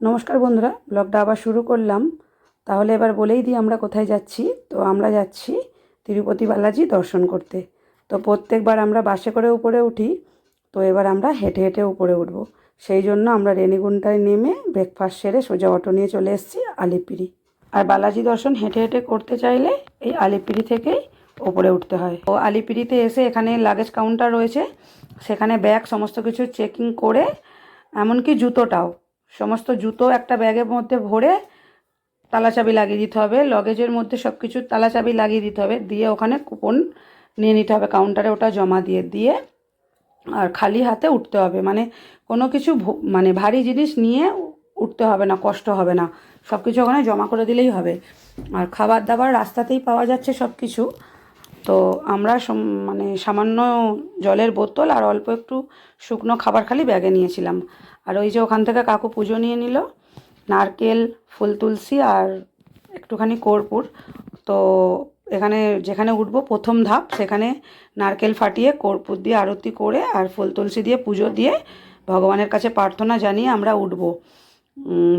নমস্কার বন্ধুরা, ব্লগটা আবার শুরু করলাম। তাহলে এবার বলেই দিই আমরা কোথায় যাচ্ছি। তো আমরা যাচ্ছি তিরুপতি বালাজি দর্শন করতে। তো প্রত্যেকবার আমরা বাসে করে উপরে উঠি, তো এবার আমরা হেঁটে হেঁটে উপরে উঠব। সেই জন্য আমরা রেনিগুন্টায় নেমে ব্রেকফাস্ট সেরে সোজা অটো নিয়ে চলে এসেছি আলিপিড়ি আর বালাজি দর্শন হেঁটে হেঁটে করতে চাইলে এই আলিপিরি থেকেই ওপরে উঠতে হয়। ও আলিপিড়িতে এসে এখানে লাগেজ কাউন্টার রয়েছে। সেখানে ব্যাগ সমস্ত কিছু চেকিং করে, এমনকি জুতোটাও। সমস্ত জুতো একটা ব্যাগের মধ্যে ভরে তালাচাবি লাগিয়ে দিতে হবে লগেজের মধ্যে সব কিছু তালাচাবি লাগিয়ে দিতে হবে, দিয়ে ওখানে কুপন নিয়ে নিতে হবে কাউন্টারে ওটা জমা দিয়ে দিয়ে আর খালি হাতে উঠতে হবে মানে কোনো কিছু মানে ভারী জিনিস নিয়ে উঠতে হবে না, কষ্ট হবে না সব কিছু ওখানে জমা করে দিলেই হবে। আর খাবার দাবার রাস্তাতেই পাওয়া যাচ্ছে সব কিছু তো আমরা মানে সামান্য জলের বোতল আর অল্প একটু শুকনো খাবার খালি ব্যাগে নিয়েছিলাম। আর ওই যে ওখান থেকে কাকু পুজো নিয়ে নিল, নারকেল, ফুল তুলসী আর একটুখানি কর্পূর। তো এখানে যেখানে উঠবো প্রথম ধাপ, সেখানে নারকেল ফাটিয়ে কর্পূর দিয়ে আরতি করে আর ফুল তুলসী দিয়ে পুজো দিয়ে ভগবানের কাছে প্রার্থনা জানিয়ে আমরা উঠব।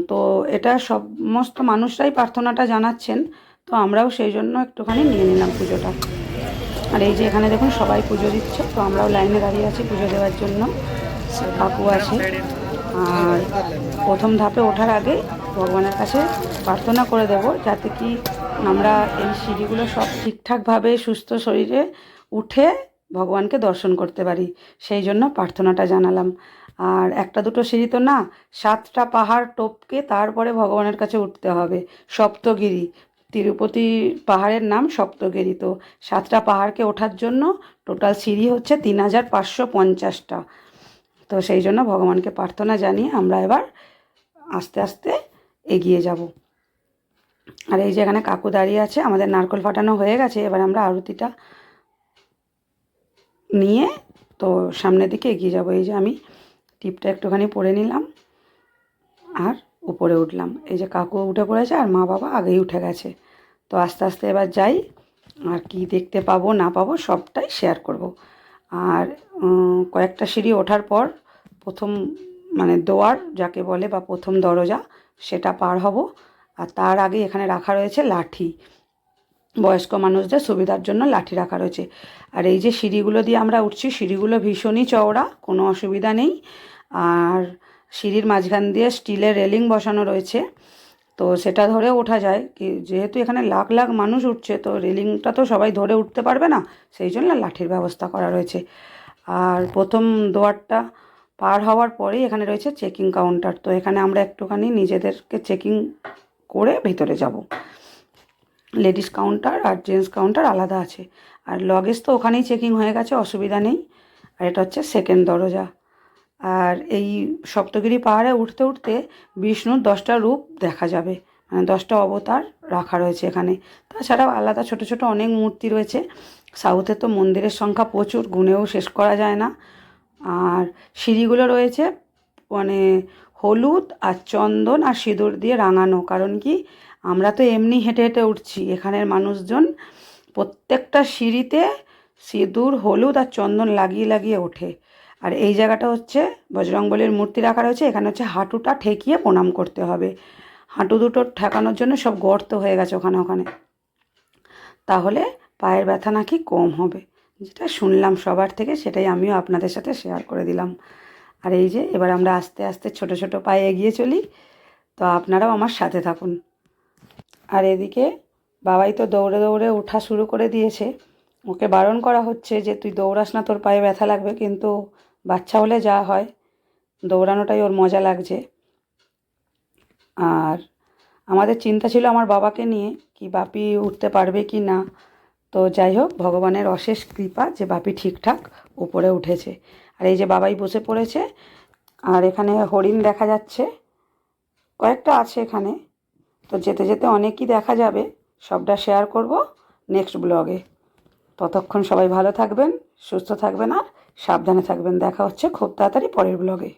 তো এটা সমস্ত মানুষরাই প্রার্থনাটা জানাচ্ছেন, তো আমরাও সেই জন্য একটুখানি নিয়ে নিলাম পুজোটা। আর এই যে এখানে দেখুন সবাই পুজো দিচ্ছে, তো আমরাও লাইনে দাঁড়িয়ে আছি পুজো দেওয়ার জন্য। কাকু আছে। আর প্রথম ধাপে ওঠার আগে ভগবানের কাছে প্রার্থনা করে দেব যাতে কি আমরা এই সিঁড়িগুলো সব ঠিকঠাকভাবে সুস্থ শরীরে উঠে ভগবানকে দর্শন করতে পারি। সেই জন্য প্রার্থনাটা জানালাম। আর একটা দুটো সিঁড়ি তো না, সাতটা পাহাড় টপকে তারপরে ভগবানের কাছে উঠতে হবে। সপ্তগিরি তিরুপতি পাহাড়ের নাম সপ্তগিরি। তো সাতটা পাহাড়কে ওঠার জন্য টোটাল সিঁড়ি হচ্ছে তিন হাজার পাঁচশো পঞ্চাশটা। তো সেই জন্য ভগবানকে প্রার্থনা জানিয়ে আমরা এবার আস্তে আস্তে এগিয়ে যাব। আর এই যে এখানে কাকু দাঁড়িয়ে আছে, আমাদের নারকল ফাটানো হয়ে গেছে, এবার আমরা আরতিটা নিয়ে তো সামনের দিকে এগিয়ে যাব। এই যে আমি টিপটা একটুখানি পরে নিলাম। আর উপরে উঠলাম। এই যে কাকু উঠে পড়েছে আর মা বাবা আগেই উঠে গেছে। তো আস্তে আস্তে এবার যাই, আর কি দেখতে পাবো না পাবো সবটাই শেয়ার করব। আর কয়েকটা সিঁড়ি ওঠার পর প্রথম মানে দোয়ার যাকে বলে বা প্রথম দরজা, সেটা পার হব। আর তার আগে এখানে রাখা রয়েছে লাঠি। বয়স্ক মানুষদের সুবিধার জন্য লাঠি রাখা রয়েছে। আর এই যে সিঁড়িগুলো দিয়ে আমরা উঠছি, সিঁড়িগুলো ভীষণই চওড়া, কোনো অসুবিধা নেই। আর সিঁড়ির মাঝখান দিয়ে স্টিলের রেলিং বসানো রয়েছে। তো সেটা ধরে ওঠা যায় কি, যেহেতু এখানে লাখ লাখ মানুষ উঠছে, তো রেলিংটা তো সবাই ধরে উঠতে পারবে না, সেই জন্য লাঠির ব্যবস্থা করা রয়েছে। আর প্রথম দোয়ারটা পার হওয়ার পরেই এখানে রয়েছে চেকিং কাউন্টার। তো এখানে আমরা একটুখানি নিজেদেরকে চেকিং করে ভেতরে যাব। লেডিস কাউন্টার আর জেন্টস কাউন্টার আলাদা আছে। আর লগেজ তো ওখানেই চেকিং হয়ে গেছে, অসুবিধা নেই। আর এটা হচ্ছে সেকেন্ড দরজা। আর এই সপ্তগিরি পাহাড়ে উঠতে উঠতে বিষ্ণুর দশটা রূপ দেখা যাবে। মানে দশটা অবতার রাখা রয়েছে এখানে। তাছাড়াও আলাদা ছোট ছোট অনেক মূর্তি রয়েছে। সাউথে তো মন্দিরের সংখ্যা প্রচুর, গুণেও শেষ করা যায় না। আর সিঁড়িগুলো রয়েছে মানে হলুদ আর চন্দন আর সিঁদুর দিয়ে রাঙানো। কারণ কি? আমরা তো এমনি হেঁটে হেঁটে উঠছি। এখানের মানুষজন প্রত্যেকটা সিঁড়িতে সিঁদুর, হলুদ আর চন্দন লাগিয়ে লাগিয়ে ওঠে। আর এই জায়গাটা হচ্ছে বজরংবলীর মূর্তি রাখা রয়েছে, এখানে হচ্ছে হাঁটুটা ঠেকিয়ে প্রণাম করতে হবে। হাঁটু দুটো ঠেকানোর জন্য সব গর্ত হয়ে গেছে ওখানে ওখানে। তাহলে পায়ের ব্যথা নাকি কম হবে। যেটা শুনলাম সবার থেকে, সেটাই আমিও আপনাদের সাথে শেয়ার করে দিলাম। আর এই যে এবার আমরা আস্তে আস্তে ছোট ছোট পায়ে এগিয়ে চলি, তো আপনারাও আমার সাথে থাকুন। আর এদিকে বাবাই তো দৌড়ে দৌড়ে ওঠা শুরু করে দিয়েছে। ওকে বারণ করা হচ্ছে যে, তুই দৌড়াস না, তোর পায়ে ব্যথা লাগবে। কিন্তু বাচ্চা হলে যা হয়, দৌড়ানোটাই ওর মজা লাগছে। আর আমাদের চিন্তা ছিল আমার বাবাকে নিয়ে কি বাপি উঠতে পারবে কি না। তো যাই হোক, ভগবানের অশেষ কৃপা যে বাপি ঠিকঠাক উপরে উঠেছে। আর এই যে বাবাই বসে পড়েছে, আর এখানে হরিণ দেখা যাচ্ছে। কয়েকটা আছে এখানে। তো যেতে যেতে অনেকই দেখা যাবে। সবটা শেয়ার করব নেক্সট ব্লগে ততক্ষণ সবাই ভালো থাকবেন, সুস্থ থাকবেন আর সাবধানে থাকবেন। দেখা হচ্ছে খুব তাড়াতাড়ি পরের ব্লগে